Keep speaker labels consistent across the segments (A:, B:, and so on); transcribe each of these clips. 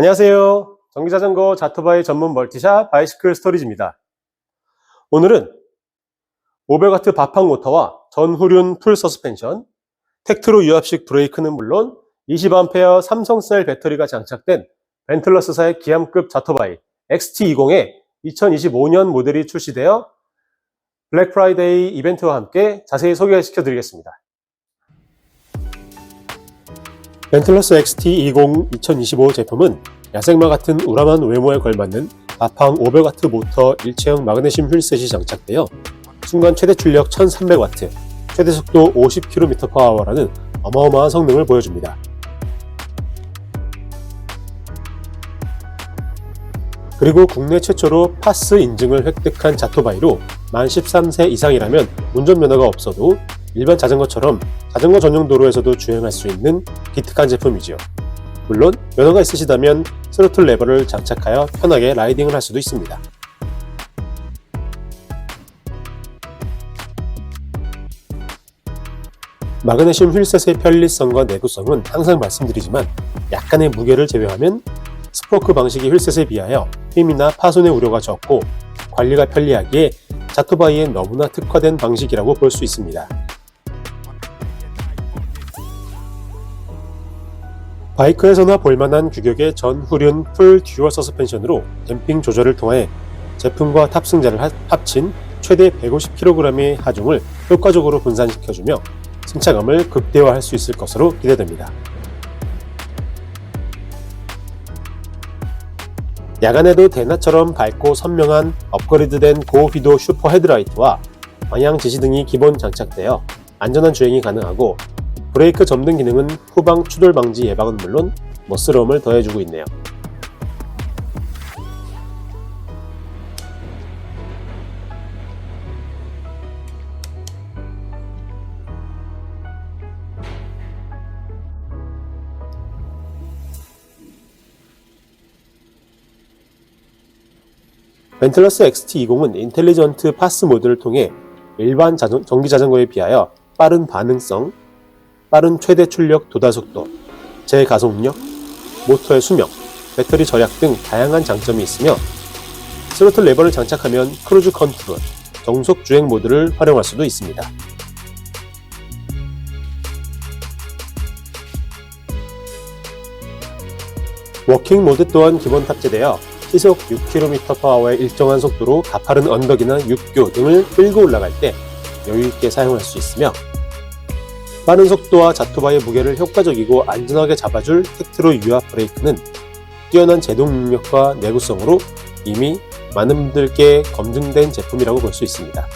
A: 안녕하세요. 전기자전거 자토바이 전문 멀티샵 바이시클 스토리지입니다. 오늘은 500W 바팡 모터와 전후륜 풀 서스펜션, 텍트로 유압식 브레이크는 물론 20A 삼성셀 배터리가 장착된 벤틀러스사의 기암급 자토바이 XT20의 2025년 모델이 출시되어 블랙 프라이데이 이벤트와 함께 자세히 소개시켜 드리겠습니다. 벤틀러스 XT20 2025 제품은 야생마 같은 우람한 외모에 걸맞는 바팡 500W 모터 일체형 마그네슘 휠셋이 장착되어 순간 최대 출력 1300W, 최대 속도 50km/h라는 어마어마한 성능을 보여줍니다. 그리고 국내 최초로 파스 인증을 획득한 자토바이로 만 13세 이상이라면 운전면허가 없어도 일반 자전거처럼 자전거 전용 도로에서도 주행할 수 있는 기특한 제품이지요. 물론 면허가 있으시다면 스로틀 레버를 장착하여 편하게 라이딩을 할 수도 있습니다. 마그네슘 휠셋의 편리성과 내구성은 항상 말씀드리지만 약간의 무게를 제외하면 스포크 방식의 휠셋에 비하여 힘이나 파손의 우려가 적고 관리가 편리하기에 자토바이에 너무나 특화된 방식이라고 볼 수 있습니다. 바이크에서나 볼만한 규격의 전후륜 풀 듀얼 서스펜션으로 댐핑 조절을 통해 제품과 탑승자를 하- 합친 최대 150kg의 하중을 효과적으로 분산시켜주며 승차감을 극대화할 수 있을 것으로 기대됩니다. 야간에도 대낮처럼 밝고 선명한 업그레이드된 고휘도 슈퍼 헤드라이트와 방향 지시등이 기본 장착되어 안전한 주행이 가능하고 브레이크 점등 기능은 후방 추돌 방지 예방은 물론 멋스러움을 더해주고 있네요. 벤틀러스 XT20은 인텔리전트 파스 모드를 통해 일반 자전- 전기 자전거에 비하여 빠른 반응성, 빠른 최대 출력 도달 속도, 제가속력, 모터의 수명, 배터리 절약 등 다양한 장점이 있으며 스로틀 레버를 장착하면 크루즈 컨트롤, 정속 주행 모드를 활용할 수도 있습니다. 워킹 모드 또한 기본 탑재되어 시속 6km/h의 일정한 속도로 가파른 언덕이나 육교 등을 끌고 올라갈 때 여유있게 사용할 수 있으며 빠른 속도와 자토바의 무게를 효과적이고 안전하게 잡아줄 텍트로 유압 브레이크는 뛰어난 제동 능력과 내구성으로 이미 많은 분들께 검증된 제품이라고 볼 수 있습니다.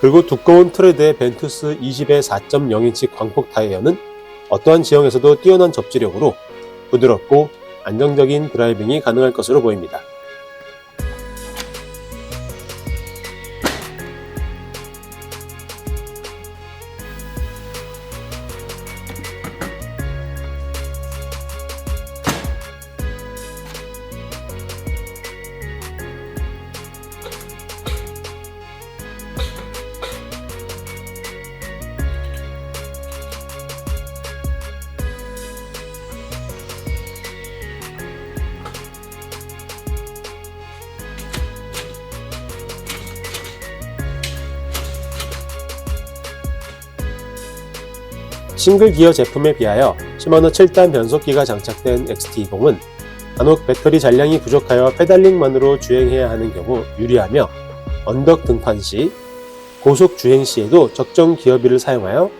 A: 그리고 두꺼운 트레드의 벤투스 20의 4.0인치 광폭 타이어는 어떠한 지형에서도 뛰어난 접지력으로 부드럽고 안정적인 드라이빙이 가능할 것으로 보입니다. 싱글 기어 제품에 비하여 시마노 7단 변속기가 장착된 XT20은 간혹 배터리 잔량이 부족하여 페달링만으로 주행해야 하는 경우 유리하며 언덕 등판 시, 고속 주행 시에도 적정 기어비를 사용하여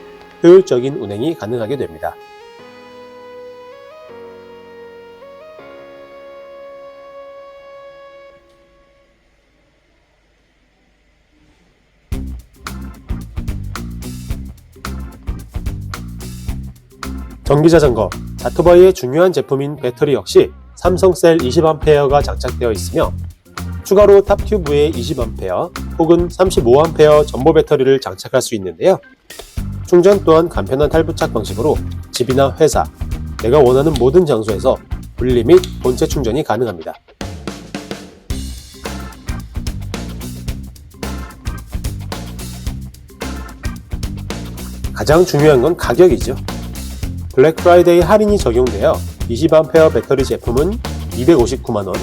A: 효율적인 운행이 가능하게 됩니다. 전기자전거, 자토바이의 중요한 제품인 배터리 역시 삼성셀 20A 가 장착되어 있으며 추가로 탑튜브에 20A 혹은 35A 전보 배터리를 장착할 수 있는데요. 충전 또한 간편한 탈부착 방식으로 집이나 회사, 내가 원하는 모든 장소에서 분리 및 본체 충전이 가능합니다. 가장 중요한 건 가격이죠. 블랙 프라이데이 할인이 적용되어 20A 배터리 제품은 259만원,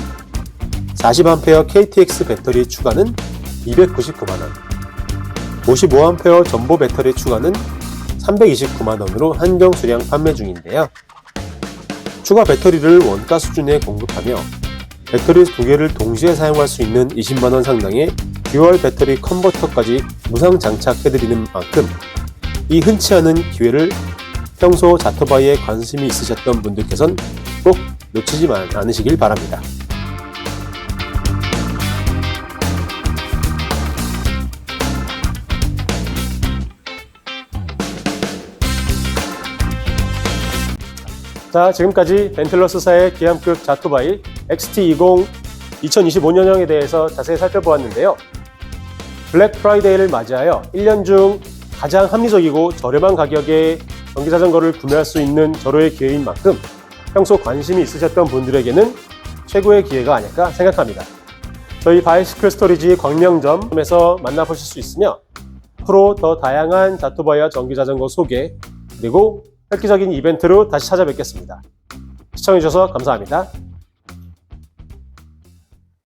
A: 40A KTX 배터리 추가는 299만원, 55A 전보 배터리 추가는 329만원으로 한정 수량 판매 중인데요. 추가 배터리를 원가 수준에 공급하며 배터리 두 개를 동시에 사용할 수 있는 20만원 상당의 듀얼 배터리 컨버터까지 무상 장착해드리는 만큼 이 흔치 않은 기회를 평소 자토바이에 관심이 있으셨던 분들께선 꼭 놓치지 마- 않으시길 바랍니다. 자, 지금까지 벤틀러스사의 기암급 자토바이 XT20 2025년형에 대해서 자세히 살펴보았는데요. 블랙 프라이데이를 맞이하여 1년 중 가장 합리적이고 저렴한 가격에 전기 자전거를 구매할 수 있는 절호의 기회인 만큼 평소 관심이 있으셨던 분들에게는 최고의 기회가 아닐까 생각합니다. 저희 바이시클 스토리지 광명점에서 만나보실 수 있으며 앞으로 더 다양한 자토바이와 전기 자전거 소개 그리고 획기적인 이벤트로 다시 찾아뵙겠습니다. 시청해주셔서 감사합니다.